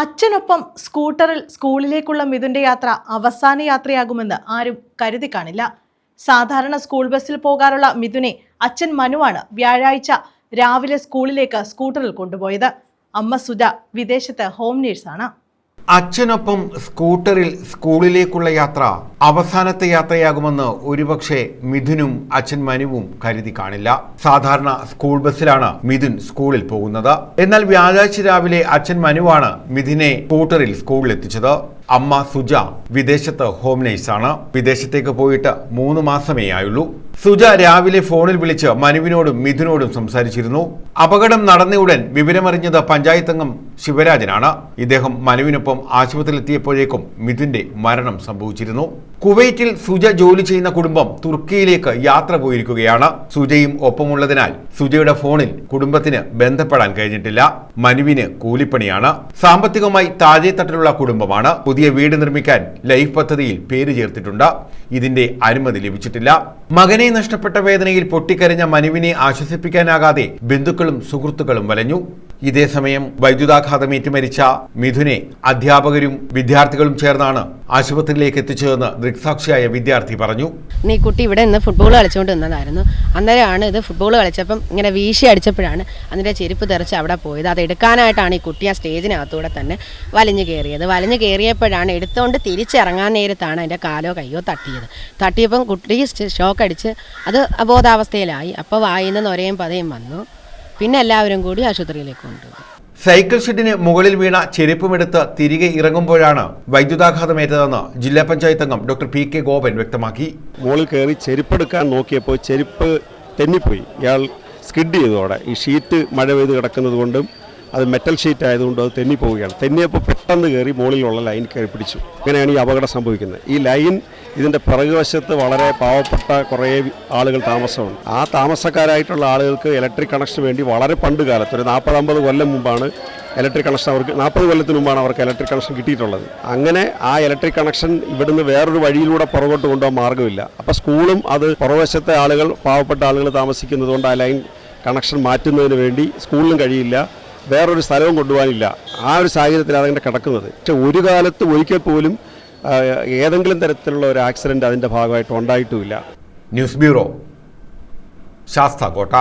അച്ഛനൊപ്പം സ്കൂട്ടറിൽ സ്കൂളിലേക്കുള്ള മിഥുന്റെ യാത്ര അവസാന യാത്രയാകുമെന്ന് ആരും കരുതി കാണില്ല. സാധാരണ സ്കൂൾ ബസ്സിൽ പോകാറുള്ള മിഥുനെ അച്ഛൻ മനുവാണ് വ്യാഴാഴ്ച രാവിലെ സ്കൂളിലേക്ക് സ്കൂട്ടറിൽ കൊണ്ടുപോയത്. അമ്മ സുജ വിദേശത്ത് ഹോം നേഴ്സാണ്. അച്ഛനൊപ്പം സ്കൂട്ടറിൽ സ്കൂളിലേക്കുള്ള യാത്ര അവസാനത്തെ യാത്രയാകുമെന്ന് ഒരുപക്ഷെ മിഥുനും അച്ഛൻ മനുവും കരുതി കാണില്ല. സാധാരണ സ്കൂൾ ബസ്സിലാണ് മിഥുൻ സ്കൂളിൽ പോകുന്നത്. എന്നാൽ വ്യാഴാഴ്ച രാവിലെ അച്ഛൻ മനുവാണ് മിഥുനെ സ്കൂട്ടറിൽ സ്കൂളിൽ എത്തിച്ചത് അമ്മ സുജ വിദേശത്ത് ഹോം നേഴ്സാണ് വിദേശത്തേക്ക് പോയിട്ട് മൂന്ന് മാസമേ ആയുള്ളൂ. സുജ രാവിലെ ഫോണിൽ വിളിച്ച് മനുവിനോടും മിഥുനോടും സംസാരിച്ചിരുന്നു. അപകടം നടന്ന ഉടൻ വിവരമറിഞ്ഞത് പഞ്ചായത്ത് അംഗം ശിവരാജനാണ്. ഇദ്ദേഹം മനുവിനൊപ്പം ആശുപത്രിയിലെത്തിയപ്പോഴേക്കും മിഥുന്റെ മരണം സംഭവിച്ചിരുന്നു. കുവൈറ്റിൽ സുജ ജോലി ചെയ്യുന്ന കുടുംബം തുർക്കിയിലേക്ക് യാത്ര പോയിരിക്കുകയാണ്. സുജയും ഒപ്പമുള്ളതിനാൽ സുജയുടെ ഫോണിൽ കുടുംബത്തിന് ബന്ധപ്പെടാൻ കഴിഞ്ഞിട്ടില്ല. മനുവിന് കൂലിപ്പണിയാണ്. സാമ്പത്തികമായി താഴെത്തട്ടിലുള്ള കുടുംബമാണ്. പുതിയ വീട് നിർമ്മിക്കാൻ ലൈഫ് പദ്ധതിയിൽ പേര് ചേർത്തിട്ടുണ്ട്. ഇതിന്റെ അനുമതി ലഭിച്ചിട്ടില്ല. മകനെ നഷ്ടപ്പെട്ട വേദനയിൽ പൊട്ടിക്കരഞ്ഞ മനുവിനെ ആശ്വസിപ്പിക്കാനാകാതെ ബന്ധുക്കളും സുഹൃത്തുക്കളും വലഞ്ഞു. ഇതേസമയം വൈദ്യുതാഘാതമേറ്റ് മരിച്ച മിഥുനെ അധ്യാപകരും വിദ്യാർത്ഥികളും ചേർന്നാണ് ആശുപത്രിയിലേക്ക് എത്തിച്ചതെന്ന് ദൃക്സാക്ഷിയായ വിദ്യാർത്ഥി പറഞ്ഞു. നീ കുട്ടി ഇവിടെ നിന്ന് ഫുട്ബോൾ കളിച്ചുകൊണ്ട് നിന്നതായിരുന്നു. അന്നേരമാണ് ഇത് ഫുട്ബോൾ കളിച്ചപ്പം ഇങ്ങനെ വീശി അടിച്ചപ്പോഴാണ് അതിന്റെ ചെരുപ്പ് തെറിച്ച് അവിടെ പോയത്. അത് എടുക്കാനായിട്ടാണ് ഈ കുട്ടി ആ സ്റ്റേജിനകത്തൂടെ തന്നെ വലിഞ്ഞു കയറിയത്. വലിഞ്ഞു കയറിയപ്പോഴാണ് എടുത്തുകൊണ്ട് തിരിച്ചിറങ്ങാൻ നേരത്താണ് അതിന്റെ കാലോ കയ്യോ തട്ടിയത്. തട്ടിയപ്പം കുട്ടി ഷോക്ക് അടിച്ച് അത് അബോധാവസ്ഥയിലായി. അപ്പോൾ വായിൽ നിന്ന് ഒരേയും പതയും വന്നു. പിന്നെ എല്ലാവരും കൂടി ആശുപത്രിയിലേക്ക് കൊണ്ടുപോകും സൈക്കിൾ ഷെഡിന് മുകളിൽ വീണ ചെരുപ്പുമെടുത്ത് തിരികെ ഇറങ്ങുമ്പോഴാണ് വൈദ്യുതാഘാതമേറ്റതെന്ന് ജില്ലാ പഞ്ചായത്ത് അംഗം ഡോക്ടർ പി കെ ഗോപൻ വ്യക്തമാക്കി. മുകളിൽ കയറി ചെരുപ്പെടുക്കാൻ നോക്കിയപ്പോൾ ചെരുപ്പ് തെന്നിപ്പോയി. ഇയാൾ സ്കിഡ് ചെയ്തതോടെ. ഈ ഷീറ്റ് മഴ പെയ്ത് കിടക്കുന്നത് കൊണ്ടും അത് മെറ്റൽ ഷീറ്റ് ആയതുകൊണ്ട് അത് തെന്നിപ്പോവുകയാണ്. തെന്നിയപ്പോൾ പെട്ടെന്ന് കയറി മുകളിലുള്ള ലൈൻ കയറി പിടിച്ചു. ഇങ്ങനെയാണ് ഈ അപകടം സംഭവിക്കുന്നത്. ഈ ലൈൻ ഇതിന്റെ പിറകുവശത്ത് വളരെ പാവപ്പെട്ട കുറേ ആളുകൾ താമസമുണ്ട്. ആ താമസക്കാരായിട്ടുള്ള ആളുകൾക്ക് ഇലക്ട്രിക് കണക്ഷന് വേണ്ടി വളരെ പണ്ട് കാലത്ത് ഒരു നാൽപ്പത് കൊല്ലം മുമ്പാണ് ഇലക്ട്രിക് കണക്ഷൻ അവർക്ക് നാൽപ്പത് കൊല്ലത്തിന് മുമ്പാണ് അവർക്ക് ഇലക്ട്രിക് കണക്ഷൻ കിട്ടിയിട്ടുള്ളത്. അങ്ങനെ ആ ഇലക്ട്രിക് കണക്ഷൻ ഇവിടുന്ന് വേറൊരു വഴിയിലൂടെ പുറകോട്ട് കൊണ്ടുപോകാൻ മാർഗമില്ല. അപ്പോൾ സ്കൂളും അത് പുറവശത്തെ ആളുകൾ പാവപ്പെട്ട ആളുകൾ താമസിക്കുന്നതുകൊണ്ട് ആ ലൈൻ കണക്ഷൻ മാറ്റുന്നതിന് വേണ്ടി സ്കൂളിലും കഴിയില്ല. വേറൊരു സ്ഥലവും കൊണ്ടുപോകാനില്ല. ആ ഒരു സാഹചര്യത്തിൽ അതങ്ങനെ കിടക്കുന്നത്. പക്ഷെ ഒരു കാലത്ത് ഒരിക്കൽ പോലും ഏതെങ്കിലും തരത്തിലുള്ള ഒരു ആക്സിഡന്റ് അതിന്റെ ഭാഗമായിട്ട് ഉണ്ടായിട്ടുമില്ല. News bureau Sasthamkotta.